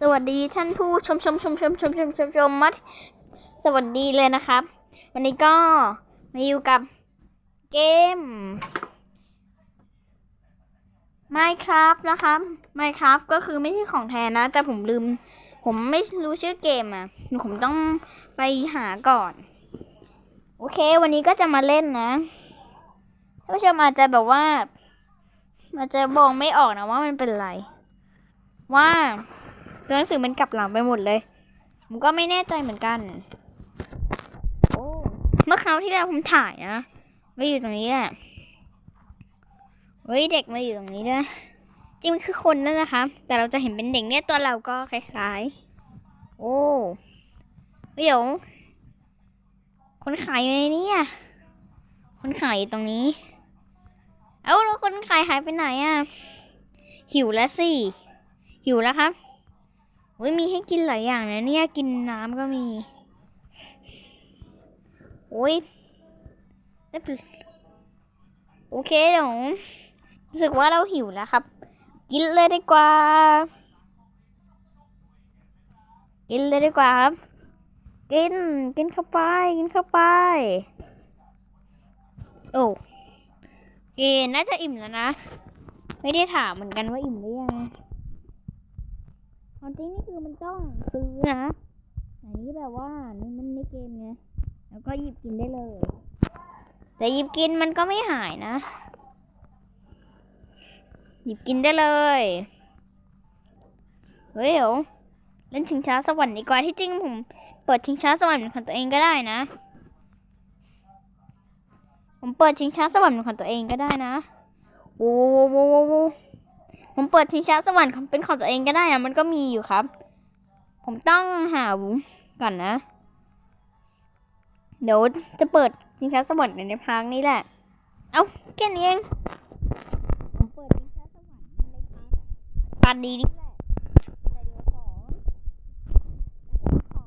สวัสดีท่านผู้ชมชมชมชมชมชมชมชมมัดสวัสดีเลยนะครับ วันนี้ก็มาอยู่กับเกม Minecraft นะครับ Minecraft ก็คือไม่ใช่ของแท้นะ แต่ผมลืม ผมไม่รู้ชื่อเกมอะ ผมต้องไปหาก่อน โอเค วันนี้ก็จะมาเล่นนะท่านผู้ชมอาจจะแบบว่าอาจจะมองไม่ออกนะว่ามันเป็นอะไร ว่า ตัวหนังสือมันกลับหลังไปหมดเลยผมก็ไม่แน่ใจเหมือนกัน โอ้เมื่อคราวที่แล้วผมถ่ายนะไว้อยู่ตรงนี้แหละเฮ้ยเด็กมาอยู่ตรงนี้ด้วยจริงมันคือคนนั่นนะคะ แต่เราจะเห็นเป็นเด็กเนี่ยตัวเราก็คล้ายๆ โอ้เดี๋ยว คนขายอยู่ในนี้อะคนขายอยู่ตรงนี้ เอ้าแล้วคนขายหายไปไหนอะ หิวแล้วสิ หิวแล้วครับ อุ้ยมีให้กินหลายอย่างนะเนี่ยกินน้ำก็มีโอ้ยได้ปะโอเคเดี๋ยวรู้สึกว่าเราหิวแล้วครับ กินเลยดีกว่า กินเลยดีกว่าครับ กินกินเข้าไป กินเข้าไป โอ้โอเคน่าจะอิ่มแล้วนะ ไม่ได้ถามเหมือนกันว่าอิ่มหรือยัง ความจริงนี่คือมันต้องซื้อนะอันนี้แบบว่านี่มันในเกมไงแล้วก็หยิบกินได้เลย แต่หยิบกินมันก็ไม่หายนะ หยิบกินได้เลย เฮ้ยเดี๋ยวเล่นชิงช้าสวรรค์ดีกว่าที่จริงผมเปิดชิงช้าสวรรค์ของตัวเองก็ได้นะ ผมเปิดชิงช้าสวรรค์ของตัวเองก็ได้นะโว้โว้โว้โว้โว้ ผมเปิดชิงช้าสวรรค์เป็นของตัวเองก็ได้นะมันก็มีอยู่ครับ ผมต้องหาก่อนนะ เดี๋ยวจะเปิดชิงช้าสวรรค์ในพักนี้แหละ เอาแค่นี้เองผมเปิดชิงช้าสวรรค์ในพักปานดีนี่แหละแต่เดี๋ยวขอ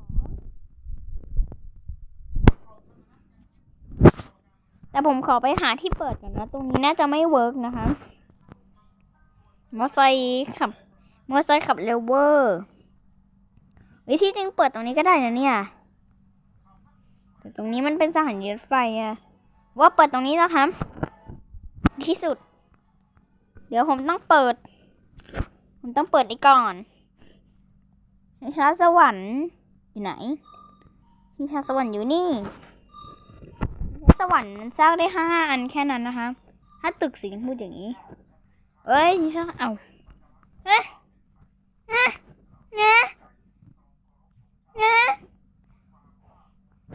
แต่ผมขอไปหาที่เปิดก่อนนะ ตรงนี้น่าจะไม่เวิร์กนะคะ มอไซค์ขับมอไซค์ขับเร็วเวอร์วิธีจริงเปิดตรงนี้ก็ได้นะเนี่ยแต่ตรงนี้มันเป็นสถานีรถไฟอะว่าเปิดตรงนี้นะครับ ที่สุด เดี๋ยวผมต้องเปิด ผมต้องเปิดอีก่อนชิงช้าสวรรค์อยู่ไหนชิงช้าสวรรค์อยู่นี่สวรรค์มันสร้างได้ห้าอันแค่นั้นนะคะ ถ้าตึกสีพูดอย่างนี้ เอ้ยนี่ช่างเอาเอ๊ะเอ๊ะเอ๊ะเอ๊ะ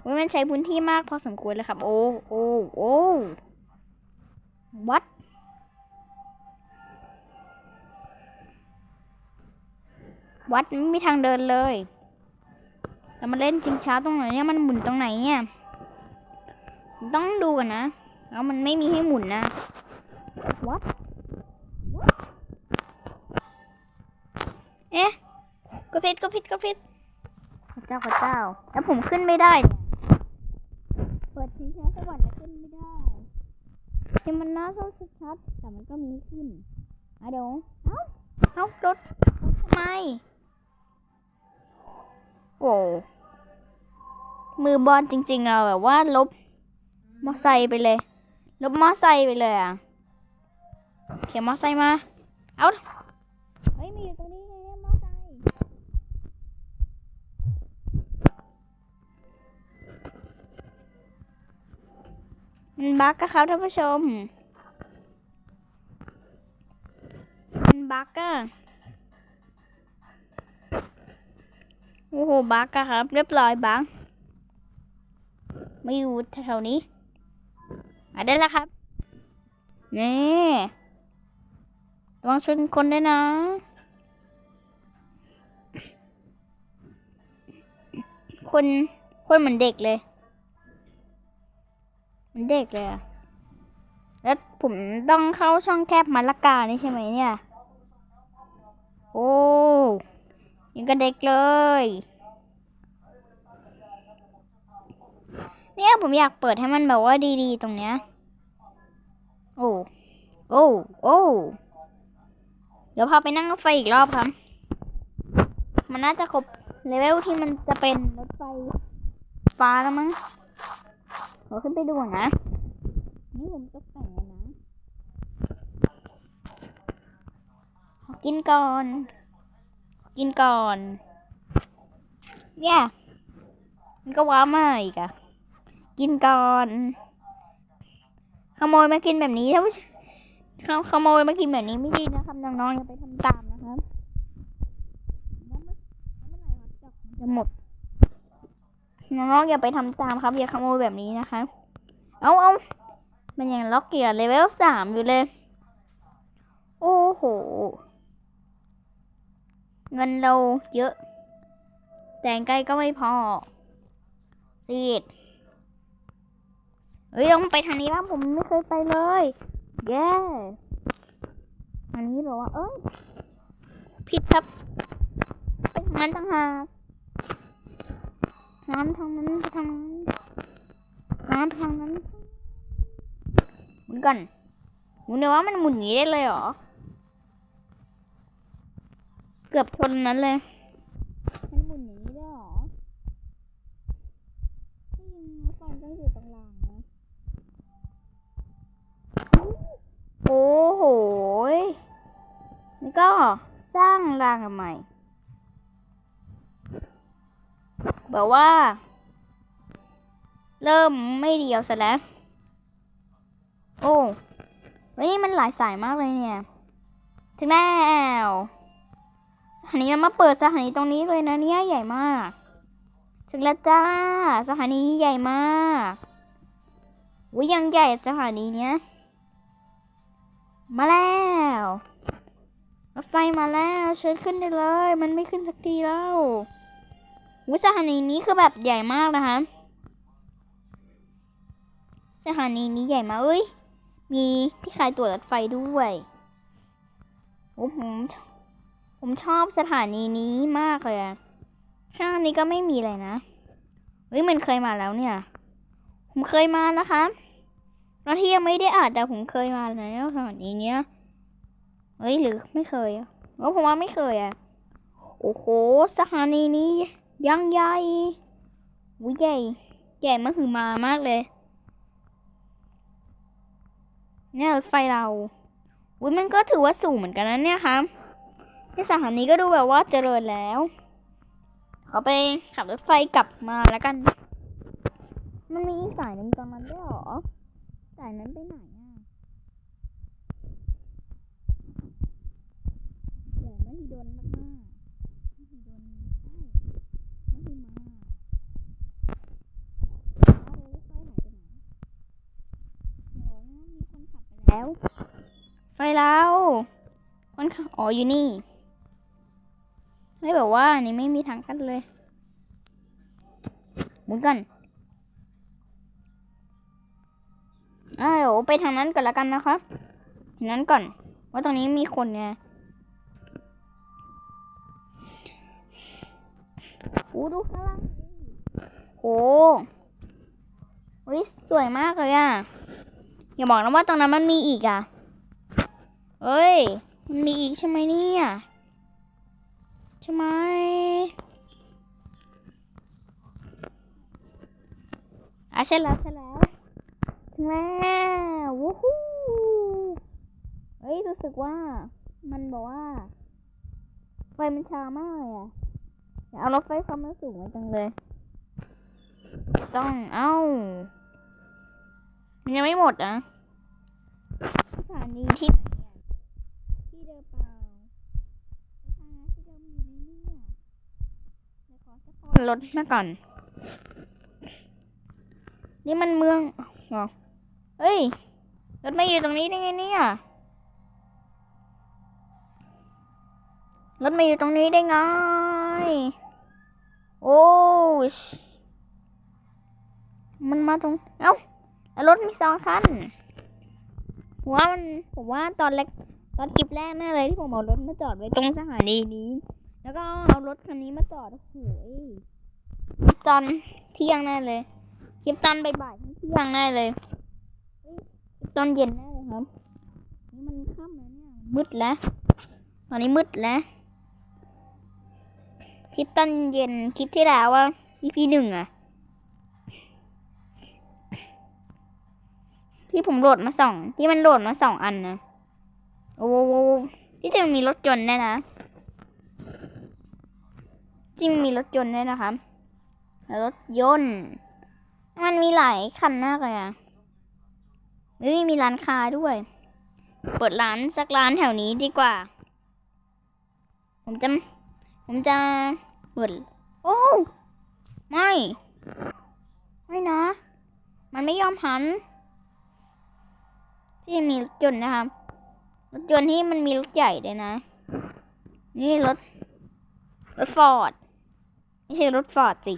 โอ้ยมันใช้พื้นที่มากพอสมควรเลยครับ โอ้โอ้โอ้วัดวัดไม่มีทางเดินเลย แต่มาเล่นจริงช้าตรงไหนเนี่ย มันหมุนตรงไหนเนี่ย ต้องดูกันนะ แล้วมันไม่มีให้หมุนนะ วัด เอ๊ะก็ผิดก็ผิดก็ผิดพระเจ้าพระเจ้า แล้วผมขึ้นไม่ได้เนี่ยเปิดทิ้งแค่สวรรค์แล้วขึ้นไม่ได้ที่มันน่าเศร้าชัดๆแต่มันก็มีขึ้นอะเดี๋ยวเอ้าเอ้ารถรถทำไมโอ้มือบอลจริงๆเราแบบว่าลบมอไซค์ไปเลย ลบมอไซค์ไปเลยอะเขียนมอไซค์มา เอา มันบั๊กอะครับท่านผู้ชม มันบั๊กอะโอ้โหบั๊กอะครับ เรียบร้อยบั๊กไม่อยู่แถวนี้อะได้แล้วครับนี่ระวังชนคนด้วยนะคนคนเหมือนเด็กเลย มือนเด็กเลยอะแล้วผมต้องเข้าช่องแคบมาละกานี่ใช่ไหมเนี่ย โอ้ยังกับเด็กเลย เนี่ยผมอยากเปิดให้มันแบบว่าดีๆ ตรงเนี้ย โอ้ โอ้ โอ้ เดี๋ยวพาไปนั่งรถไฟอีกรอบครับ มันน่าจะครบเลเวลที่มันจะเป็นรถไฟฟ้าแล้วมั้ง ขอขึ้นไปดูนะ นี่ผมตกแต่งนะขอกินก่อน กินก่อนแย่ยมันก็ว้ามาอีกอะกินก่อน ขโมยมากินแบบนี้ถ้าขขโมยมากินแบบนี้ไม่ดีนะครับน้องๆอย่าไปทำตามนะครับแล้วเมื่อแล้วเมื่อไหร่ครับดอกมันจะหมด น้องๆอย่าไปทำตามครับอย่าขโมยแบบนี้นะคะ เอาเอามันยังล็อกเกียร์เลเวลสามอยู่เลย โอ้โห เงินเราเยอะ แต่งไกลก็ไม่พอซีดเฮ้ยต้องไปทางนี้บ้างผมไม่เคยไปเลยแย่อันนี้บอกว่า เอ้ย ผิดครับไปทางนั้นต่างหาก น้ำทางนั้นไปทางน้ำไปทางนั้นหมุนก่อนหมุนเดี๋ยว่ามันหมุนอย่างนี้ได้เลยเหรอ เกือบชนนั้นเลย มันหมุนอย่างนี้ได้เหรอที่ยิงรถไฟก็อยู่ตรงรางนะโอ้โหนี่ก็สร้างรางใหม่ แบบว่า เริ่มไม่เดียวซะแล้ว โอ้เฮ้ยนี่มันหลายสายมากเลยเนี่ย ถึงแล้วสถานีเรามาเปิดสถานีตรงนี้เลยนะเนี่ยใหญ่มาก ถึงแล้วจ้า สถานีนี้ใหญ่มากวิยังใหญ่สถานีเนี้ย มาแล้วรถไฟมาแล้วเชิญขึ้นได้เลย มันไม่ขึ้นสักทีแล้ว วิสถานีนี้คือแบบใหญ่มากนะคะ สถานีนี้ใหญ่มากเอ้ย มีที่ขายตั๋วรถไฟด้วยโอ้ผมผมชอบสถานีนี้มากเลยอะข้างนี้ก็ไม่มีอะไรนะเฮ้ยมันเคยมาแล้วเนี่ย ผมเคยมานะคะตอนที่ยังไม่ได้อ่านแต่ผมเคยมาแล้วสถานีเนี้ยเฮ้ยหรือไม่เคยอะเออผมว่าไม่เคยอะโอ้โหสถานีนี้ ยังใหญ่วิใหญ่ ใหญ่มากคือมามากเลย เนี่ยรถไฟเราอุ้ยมันก็ถือว่าสูงเหมือนกันนะเนี่ยครับที่สถานีก็ดูแบบว่าเจริญแล้ว ขอไปขับรถไฟกลับมาแล้วกัน มันมีอีสายหนึ่งตอนนั้นด้หรอ สายนั้นไปไหนอะเดี๋ยวมหิดลมากๆมหิดลใช่มหิมาเอารถไฟหายไปไหน เดี๋ยวนะมีคนขับไปแล้ว ไฟเราคนขับ อ๋ออยู่นี่ไม่แบบว่านี่ไม่มีทางกันเลยหมุนกันอ่าเดี๋ยวไปทางนั้นก่อนละกันนะคะทางนั้นก่อน ว่าตรงนี้มีคนไงโอ้ดูข้างล่างดิโหวิสวยมากเลยอะ อย่าบอกนะว่าตรงนั้นมันมีอีกอะ เอ้ย มีอีกใช่ไหมเนี่ยใช่ไหมอะใช่แล้วใช่แล้วถึงแล้ววู้ฮู้เฮ้ยรู้สึกว่ามันบอกว่า ไฟมันช้ามากเลยอะอยากเอารถไฟความเร็วสูงมาจังเลย ต้องเอ้ามันยังไม่หมดอะสถานีที่ไหนอะที่ เดิมเปล่าไม่ใช่นะที่เดิมอยู่ในนี่อะเดี๋ยวขอสปอนรถมาก่อน นี่มันเมืองอ๋อเฮ้ย รถมาอยู่ตรงนี้ได้ไงเนี่ยรถมาอยู่ตรงนี้ได้ไง โอ้ชมันมาตรง เอ้าแล้วรถมีสองคันผมว่ามันผมว่าตอนแรก ตอนคลิปแรกแน่เลยที่ผมเอารถมาจอดไว้ตรงสถานีนี้ แล้วก็เอารถคันนี้มาจอดโอ้โหคลิปตอนเที่ยงแน่เลย คลิปตอนบ่ายๆเที่ยงแน่เลยเฮ้ยคลิปตอนเย็นแน่เลยครับ นี่มันค่ำแล้วเนี่ยมันมืดแล้ว ตอนนี้มืดแล้ว คลิปตอนเย็นคลิปที่แล้วว่า EP หนึ่งอะที่ผมโหลดมาสองที่มันโหลดมาสองอันนะ โอ้โหที่จะมีรถยนต์แน่นะจริงมีรถยนต์ด้วยนะครับรถยนต์ มันมีหลายคันมากเลยอะเฮ้ยมีร้านค้าด้วย เปิดร้านสักร้านแถวนี้ดีกว่า ผมจะผมจะเปิดโอ้ไม่ ไม่นะ มันไม่ยอมหัน ที่มีรถยนต์นะครับ รถยนต์ที่มันมีรถใหญ่เลยนะ นี่รถ รถฟอร์ด ไม่ใช่รถฟอร์ดสิ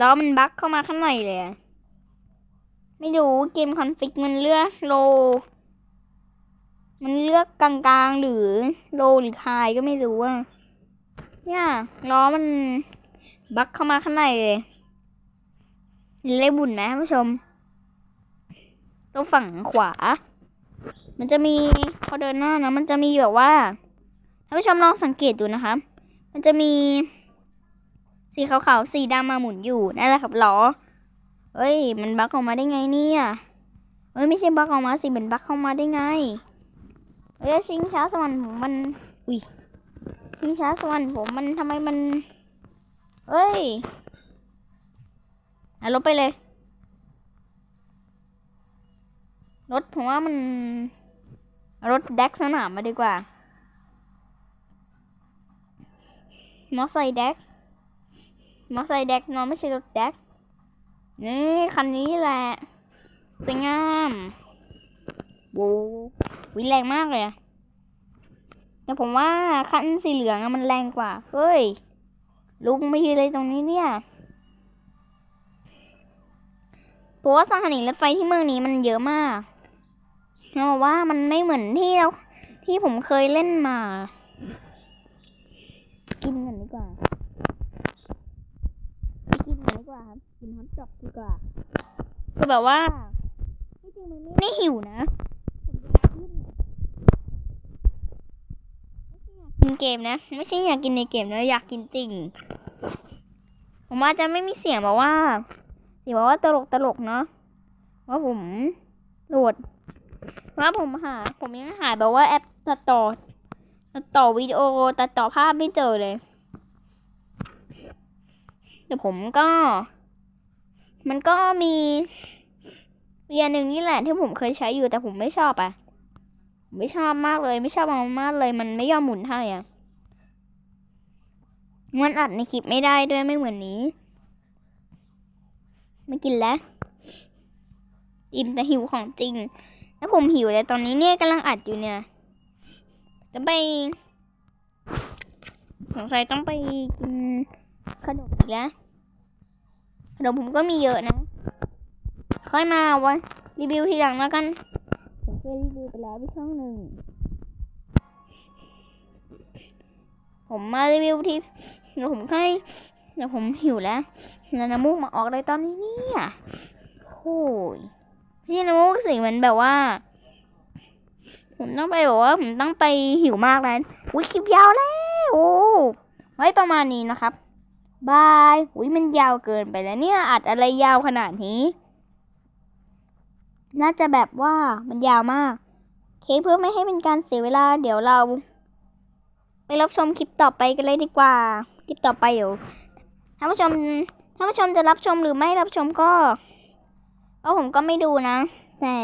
ล้อมันบั๊กเข้ามาข้างในเลย ไม่รู้เกมคอนฟิกมันเลือกโล มันเลือกกลางๆหรือโลหรือไฮก็ไม่รู้ว่าเนี่ยล้อมันบั๊กเข้ามาข้างในเลยเลยบุญนะท่านผู้ชมตรงฝั่งขวา มันจะมีพอเดินหน้านะมันจะมีแบบว่าท่านผู้ชมลองสังเกตดูนะคะ มันจะมีสีขาวๆสีดำมาหมุนอยู่นั่นแหละครับล้อเอ้ย มันบั๊กออกมาได้ไงเนี่ยเอ้ยไม่ใช่บั๊กออกมาสิเป็นบั๊กเข้ามาได้ไงเอ้ยชิงช้าสวรรค์ผมมันอุ้ยชิงช้าสวรรค์ผมมันทำไมมัน เอ้ยอะลบไปเลยรถผมว่ามัน รถแดกสนามมาดีกว่ามอไซค์แดกมอไซค์แดกน้องไม่ใช่รถแดกนี่คันนี้แหละสวยงามโว้วิแรงมากเลยอะแต่ผมว่าคันสีเหลืองอะมันแรงกว่า เฮ้ย ลุงไม่ยืนเลยตรงนี้เนี่ยเพราะว่าสถานีรถไฟที่เมืองนี้มันเยอะมาก เขาบอกว่ามันไม่เหมือนที่เราที่ผมเคยเล่นมา กินกันดีกว่ากินกันดีกว่าครับกินฮอตดอกดีกว่าคือแบบว่าที่จริงมันไม่ได้หิวนะกินเกมนะ ไม่ใช่อยากกินในเกมนะอยากกินจริง ผมอาจจะไม่มีเสียงแบบว่าเสียงแบบว่าตลกตลกเนาะว่าผมโหลด ว่าผมหา ผมยังหาแบบว่าแอปตัดต่อตัดต่อวิดีโอตัดต่อภาพไม่เจอเลยแต่ผมก็ มันก็มีเรียนหนึ่งนี่แหละที่ผมเคยใช้อยู่แต่ผมไม่ชอบอะผมไม่ชอบมากเลย ไม่ชอบมันมากเลย มันไม่ยอมหมุนให้อะมันอัดในคลิปไม่ได้ด้วยไม่เหมือนนี้ ไม่กินแล้ว อิ่มแต่หิวของจริง แล้วผมหิวแต่ตอนนี้เนี่ยกำลังอัดอยู่เนี่ย จะไปสงสัยต้องไปกินขนมอีกแล้วขนมผมก็มีเยอะนะ ค่อยมาไว้รีวิวทีหลังแล้วกัน ผมเคยรีวิวไปแล้วที่ช่องหนึ่ง ผมมารีวิวทีเดี๋ยวผมค่อยเดี๋ยวผมหิวแล้วแล้วน้ำมูกมาออกเลยตอนนี้เนี่ยโอ้ย พี่น้ำมูกสิเหมือนแบบว่า ผมต้องไปบอกว่าผมต้องไปหิวมากแล้วอุ้ยคลิปยาวแล้วโอ้ไว้ประมาณนี้นะครับบายอุ้ยมันยาวเกินไปแล้วเนี่ยอัดอะไรยาวขนาดนี้ น่าจะแบบว่ามันยาวมากโอเคเพื่อไม่ให้เป็นการเสียเวลา เดี๋ยวเรา ไปรับชมคลิปต่อไปกันเลยดีกว่า คลิปต่อไปเดี๋ยวท่านผู้ชมท่านผู้ชมจะรับชมหรือไม่รับชมก็ ก็ผมก็ไม่ดูนะ แต่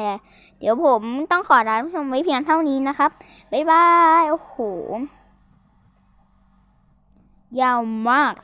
เดี๋ยวผมต้องขอลาท่านผู้ชมไว้เพียงเท่านี้นะครับ บ๊ายบาย โอ้โห ยาวมาก